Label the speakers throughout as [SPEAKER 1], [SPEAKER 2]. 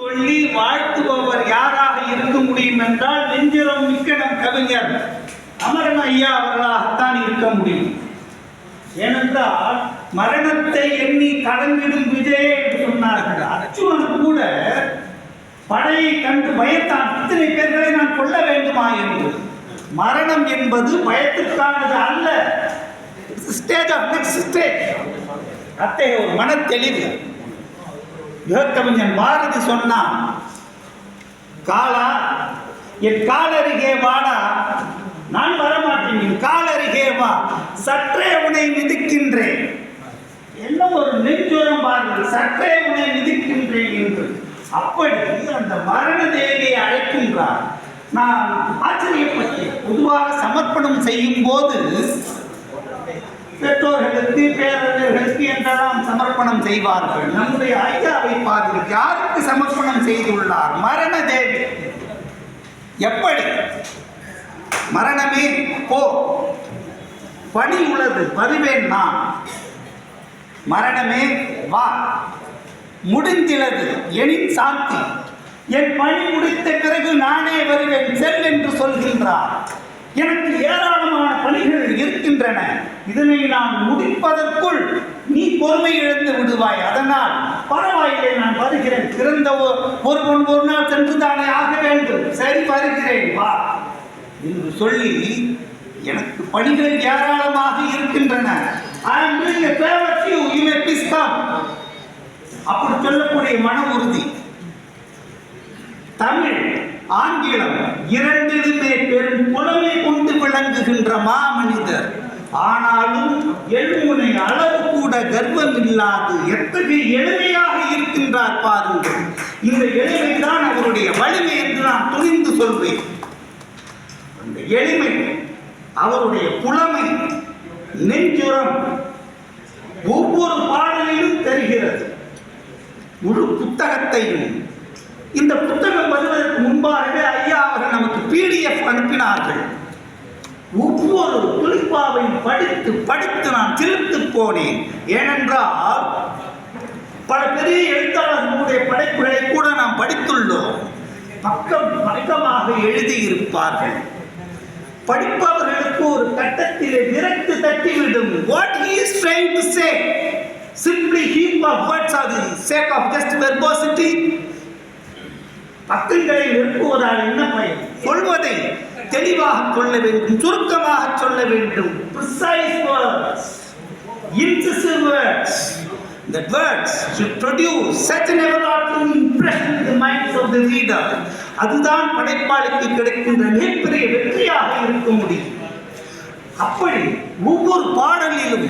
[SPEAKER 1] சொல்லி வாழ்த்துபவர் யாராக இருக்க முடியும் என்றால் நெஞ்சிரம் மிக்க நம் கவிஞர் அமரன் ஐயா அவர்களாகத்தான் இருக்க முடியும். ஏனென்றால் மரணத்தை எண்ணி கடந்திடும் விஜய் என்று சொன்னார்கள். அர்ஜுனன் கூட படையை கண்டு பயத்தான். இத்தனை பேர்களை நான் கொல்ல வேண்டுமா என்று. மரணம் என்பது பயத்துக்கானது அல்ல. ஸ்டேஜ் ஆஃப் நெக்ஸ்ட் ஸ்டேஜ் அத்தகைய ஒரு மனத்தெளிவு. யுகக்கவிஞன் பாரதி சொன்னான். காலா என் காலருகே வாடா. நான் வரமாட்டேன் என் காலருகே வா. சற்றே உனை மிதிக்கின்றேன். என்ன ஒரு நெஞ்சுரம் பாருங்கள். சற்றே உனை மிதிக்கின்றேன் என்று. அப்படி அந்த மரண தேவியை அழைக்கின்றார் நான் ஆச்சரியப்பட்டேன். பொதுவாக சமர்ப்பணம் செய்யும் போது பெற்றோர்களுக்கு பேரர்களுக்கு என்றெல்லாம் சமர்ப்பணம் செய்வார்கள். நம்முடைய ஐயாவை பாருங்கள் யாருக்கு சமர்ப்பணம் செய்துள்ளார்? மரண தேவி எப்படி? மரணமே போ. பணி உள்ளது வருவேன் நான். மரணமே வா. முடிந்திலது எனின் சாந்தி. என் பணி முடித்த பிறகு நானே வருவேன் செல் என்று சொல்கின்றார். எனக்கு ஏராளமான பணிகள் இருக்கின்றன. இதனை நான் முடிப்பதற்குள் நீ பொறுமை இழந்து விடுவாய். அதனால் பரவாயில்லை நான் வருகிறேன். பிறந்த ஒரு ஒருவன் ஒரு நாள் சென்று தானே ஆக வேண்டும். சரி வருகிறேன். வா. என்று சொல்லி எனக்கு பணிகள் ஏராளமாக இருக்கின்றன. I am doing a favor to you, you may please come. அப்படி சொல்லக்கூடிய மன உறுதி. தமிழ் ஆங்கிலம் இரண்டிலுமே பெரும் புலமை விளங்குகின்ற மாமனிதர். ஆனாலும் எழுமுனை அளவு கூட கர்வம் இல்லாது எத்தகைய எளிமையாக இருக்கின்றார் பாருங்கள். இந்த எளிமைதான் அவருடைய வலிமை என்று நான் துணிந்து சொல்வேன். அந்த எளிமை அவருடைய புலமை நெஞ்சுரம் ஒவ்வொரு பாடலிலும் தெரிகிறது. முழு புத்தகத்தையும். இந்த புத்தகம் வருவதற்கு முன்பாக ஐயா அவர்கள் நமக்கு பிடிஎஃப் அனுப்பினார்கள். படித்து படித்து நான் திருத்து போனேன். ஏனென்றால் பல பெரிய எழுத்தாளர்களுடைய படைப்புகளை கூட நாம் படித்துள்ளோம். பக்கம் பக்கமாக எழுதியிருப்பார்கள். படிப்பவர்களுக்கு ஒரு கட்டத்திலே விரட்டு தட்டிவிடும். What is is trying to say? Simply heap of words are the sake of just verbosity. பக்கங்களை நிறுத்துவதால் என்ன பயன்? சொல்வதை தெளிவாக சொல்ல வேண்டும் சுருக்கமாக சொல்ல வேண்டும். Precise words. Incisive words. The words should produce such an everlasting impression in the minds of the reader. அதுதான் படைப்பாளிக்கு கிடைக்கின்ற மிகப்பெரிய வெற்றியாக இருக்க முடியும். அப்படி ஒவ்வொரு பாடலிலும்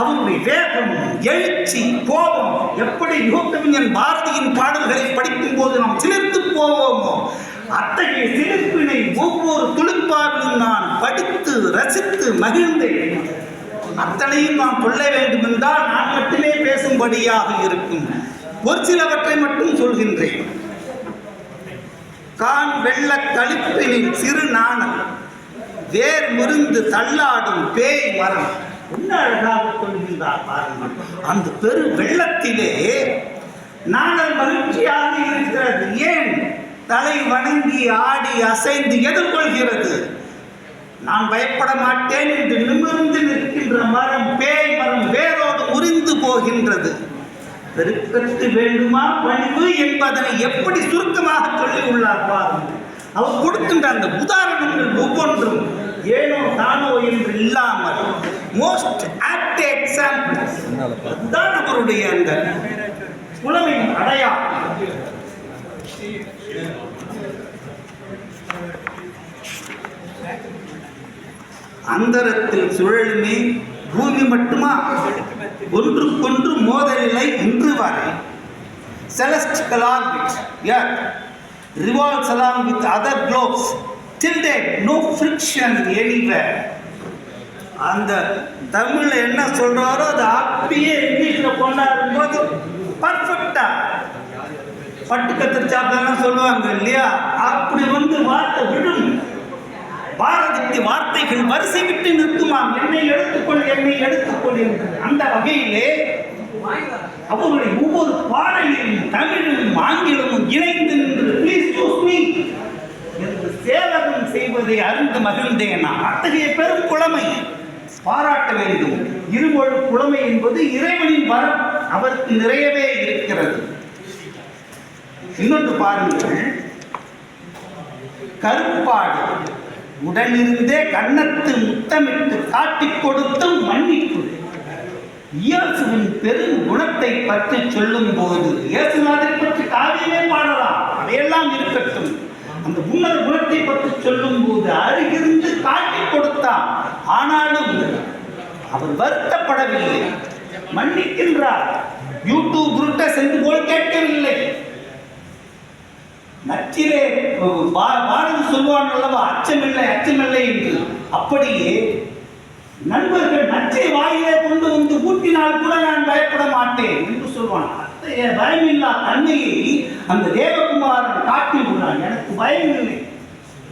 [SPEAKER 1] அவருடைய வேகம் எழுச்சி கோபம் எப்படி யுகக்கவிஞன் பாரதியின் பாடல்களை படிக்கும் போது நாம் சிலிர்த்து போவோமோ அத்தகைய ஒரு துளிப்பாவிலும் நான் படித்து ரசித்து மகிழ்ந்தேன் அத்தனையும் நான் சொல்ல வேண்டும் என்றால் நான் மட்டுமே பேசும்படியாக இருக்கும். ஒரு சிலவற்றை மட்டும் சொல்கின்றேன். கான் வெள்ள கழிப்பினில் சிறு நாணம் வேர் முறிந்து தள்ளாடும் பேய் மரம் என்ன அழகாக சொல்கின்றார் பாருங்கள். அந்த பெரு வெள்ளத்திலே நாங்கள் மகிழ்ச்சியாக இருக்கிறது. ஏன்? தலை வணங்கி ஆடி அசைந்து எதிர்கொள்கிறது. நான் பயப்பட மாட்டேன் என்று நிமிர்ந்து நிற்கின்ற மரம் பேய் மரம் வேரோடு உறிந்து போகின்றது. பெருக்கத்து வேண்டுமா பணிவு என்பதனை எப்படி சுருக்கமாக சொல்லி உள்ளார் பாருங்கள். அவர் கொடுக்கின்ற அந்த உதாரணங்கள் ஒவ்வொன்றும் ஏனோ தானோ என்று இல்லாமல் மோஸ்ட் ஆப்ட் எக்ஸாம்பிள் தான் அவருடைய அந்த புலமையின் அடையாளம். அந்தரத்தில் சுழலுமே பூமி மட்டுமா? ஒன்றுக்கொன்று மோதலில்லை இன்று வரை. celestial orbit earth revolves along with other globes. Till date no friction anywhere. அந்த தமிழ்ல என்ன சொல்றாரோ அதை அப்படியே இங்கிலீஷ்ல கொண்டாடும் போது பர்ஃபெக்டா பட்டு கத்திரிச்சாப்பெல்லாம் சொல்லுவாங்க இல்லையா? அப்படி வந்து வார்த்தை விடும். பாரதிக்கு வார்த்தைகள் வரிசை விட்டு நிற்குமாம் என்னை எடுத்துக்கொள் என்னை எடுத்துக்கொள் என்று. அந்த வகையிலே அவருடைய ஒவ்வொரு பாடலிலும் தமிழும் ஆங்கிலமும் இணைந்து நின்று பிளீஸ் சூஸ் மீ என்று சேவகம் செய்வதை அறிந்து மகிழ்ந்தேன் நான். அத்தகைய பெரும் குழமை பாராட்ட வேண்டும். இருமொழி புலமை என்பது இறைவனின் வரம். அவருக்கு நிறையவே இருக்கிறது. இன்னொன்று பாருங்கள். கருப்பாடு. உடனிருந்தே கன்னத்து முத்தமிட்டு காட்டிக் கொடுத்தும் மன்னிப்பு. இயேசுவின் பெரும் குணத்தை பற்றி சொல்லும் போது இயேசுநாதை பற்றி காவியமே பாடலாம். அதையெல்லாம் இருக்கட்டும். அந்த உன்னத குணத்தை பற்றி சொல்லும் போது அருகிருந்து காட்டிக் கொடுத்தான். ஆனாலும் அவர் வருத்தப்படவில்லை. மன்னிக்கின்றார். யூடியூப் குருட்ட சென்று போல் கேட்கவில்லை. நச்சிலே பாரதி சொல்வான் அல்லவா அச்சமில்லை அச்சமில்லை என்று. அப்படியே நண்பர்கள் நச்சை வாயிலே கொண்டு வந்து ஊட்டினால் கூட நான் பயப்பட மாட்டேன் என்று சொல்வான். அத்தகைய பயமில்லா தன்மையை அந்த தேவகுமாரன் காட்டி உள்ளான் எனக்கு பயமில்லை.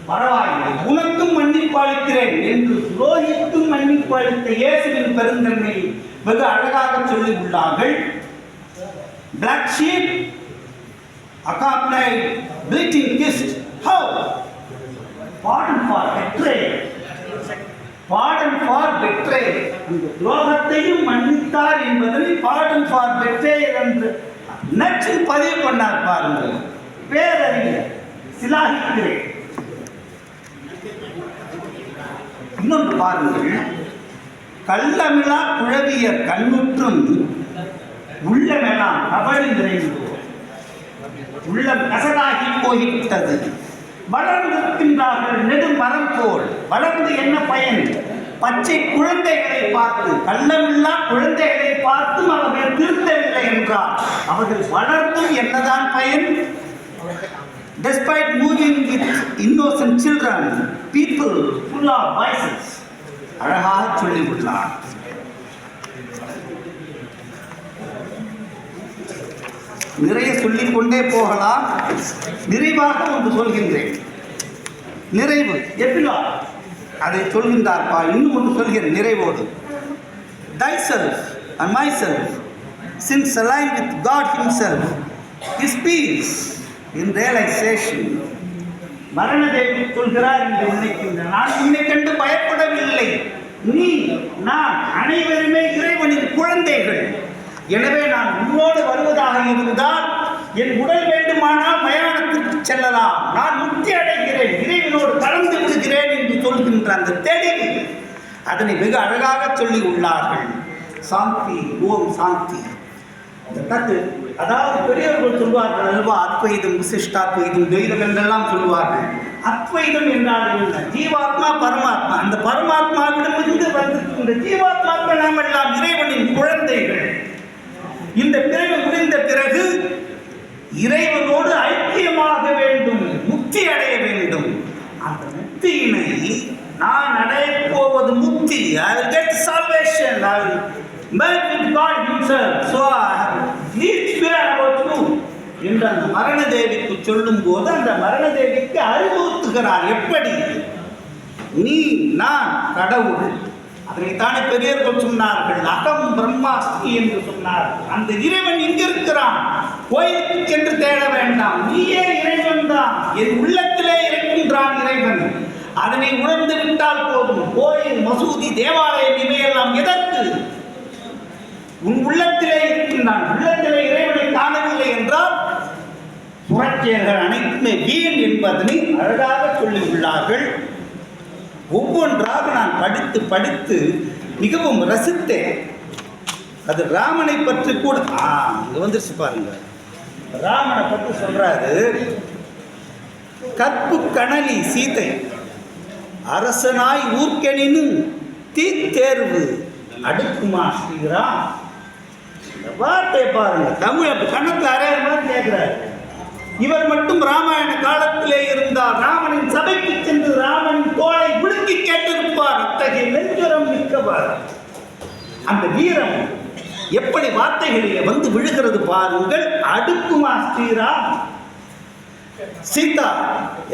[SPEAKER 1] பரவாயில்லை உனக்கும் மன்னிப்பு அளிக்கிறேன் என்று புரோகித்தும் மன்னிப்பு அளித்த இயேசுவின் பெருந்தன்மை வெகு அழகாக சொல்லி உள்ளார்கள் black sheep accompanied bleating kissed how? Pardon for betrayal. Pardon for betrayal. அந்த துரோகத்தையும் மன்னித்தார் என்பதனை பாடன் ஃபார் பெட்ரே என்று நச்சு பதிவு பண்ணார் பாருங்கள். பேரறிஞர் சிலாகிக்கிறேன். இன்னொன்று பாருங்கள். கள்ளமிழா குழவியர் கண்ணுற்றும் உள்ளமெல்லாம் கபடி நிறைந்தோம் உள்ளம் கசடாகி போய்விட்டது. வளர்ந்திருக்கின்றார்கள் நெடும் மரம் போல். வளர்ந்து என்ன பயன்? பச்சை குழந்தைகளை பார்த்து கள்ளமில்லா குழந்தைகளை பார்த்தும் அவர்கள் திருத்தவில்லை என்றார். அவர்கள் வளர்ந்தும் என்னதான் பயன்? Despite moving with innocent children, people full of vices. அழகாக சொல்லி உள்ளார் நிறைய சொல்லிக் கொண்டே போகலாம். நிறைவாக ஒன்று சொல்கின்றேன். நிறைவு எப்பிலா அதை சொல்கின்றார்ப்பா இன்னும் ஒன்று சொல்கிறேன் நிறைவோடு. thyself and myself since align with God himself is peace in realization. மரணதேவி சொல்கிறார் என்று நினைக்கின்ற நான் உன்னை கண்டு பயப்படவில்லை. நீ நான் அனைவருமே இறைவனின் குழந்தைகள். எனவே நான் உன்னோடு வருவதாக இருந்தால் என் உடல் வேண்டுமானால் மயானத்திற்கு செல்லலாம். நான் முக்தி அடைகிறேன். இறைவனோடு கலந்து விடுகிறேன் என்று சொல்கின்ற அந்த தெளிவு அதனை வெகு அழகாக சொல்லி உள்ளார்கள். சாந்தி ஓம் சாந்தி. இந்த தத்து அதாவது பெரியவர்கள் சொல்வார்கள் அல்வா அத்வைதம் விசிஷ்டாத்வைதம் துவைதம் என்றெல்லாம் சொல்வார்கள். அத்வைதம் என்றால் என்ன? ஜீவாத்மா பரமாத்மா. அந்த பரமாத்மாவிடமிருந்து வந்திருக்கின்ற ஜீவாத்மாக்கள் நாம் எல்லாம் இறைவனின் குழந்தைகள். இந்த பிறவி முடிந்த பிறகு இறைவனோடு ஐக்கியமாக வேண்டும் முக்தி அடைய வேண்டும். அந்த முக்தியினை நான் அடைய போவது முக்தி. ஐ will get salvation. I will merge with God himself. So என்று அந்த மரண தேவிக்கு சொல்லும் போது அந்த மரண தேவிக்கு அறிவுறுத்துகிறார். எப்படி? நீ நான் கடவுள். அதனைத்தானே பெரியவர்கள் சொன்னார்கள் அகம் பிரம்மாஸ்மி என்று சொன்னார்கள் அந்த இறைவன் எங்க இருக்கிறான் கோயிலுக்கு சென்று தேட வேண்டாம். நீயே இறைவன் தான். என் உள்ளத்திலே இருக்கின்றான் இறைவன். அதனை உணர்ந்து விட்டால் போதும். கோயில் மசூதி தேவாலயம் இவையெல்லாம் எதற்கு? உன் உள்ளத்திலே இருக்கின்றான். உள்ளத்திலே இறைவனை காணவில்லை என்றால் புரட்சியர்கள் அனைத்துமே வீண் என்பதனை அழகாக சொல்லியுள்ளார்கள். ஒவ்வொன்றாக நான் படித்து படித்து மிகவும் ரசித்தேன். அது ராமனை பற்றி கூட ஆ இங்க வந்துருச்சு பாருங்க. ராமனை பற்றி சொல்றாரு கற்பு கணலி சீதை அரசனாய் ஊர்க்கெனினும் தீத்தேர்வு அடுக்குமா ஸ்ரீராம்? இந்த வார்த்தையை பாருங்க. தமிழ் கணக்கு அரைய மாதிரி கேட்கிறாரு இவர் மட்டும் ராமாயண காலத்திலே இருந்தார் ராமனின் சபைக்கு சென்று ராமனின் தோளை விழுங்கி கேட்டிருப்பார். அத்தகைய நெஞ்சுரம் மிக்கவர். அந்த வீரம் எப்படி வார்த்தைகளிலே வந்து விழுகிறது பாருங்கள். அடுக்குமா Sriram Sita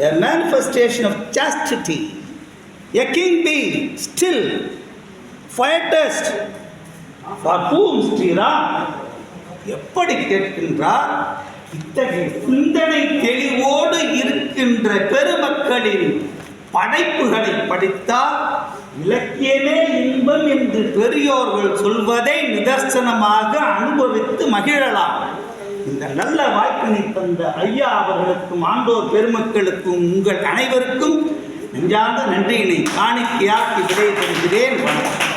[SPEAKER 1] a manifestation of chastity. A king be still fighterst for whom Sriram எப்படி கேட்கின்றார்? இத்தகைய சிந்தனை தெளிவோடு இருக்கின்ற பெருமக்களின் படைப்புகளை படித்தால் இலக்கியமே இன்பம் என்று பெரியோர்கள் சொல்வதை நிதர்சனமாக அனுபவித்து மகிழலாம். இந்த நல்ல வாய்ப்பினை தந்த ஐயா அவர்களுக்கும் ஆண்டோர் பெருமக்களுக்கும் உங்கள் அனைவருக்கும் நெஞ்சார்ந்த நன்றியினை காணிக்கையாக்கி விடை தருகிறேன் வணக்கம்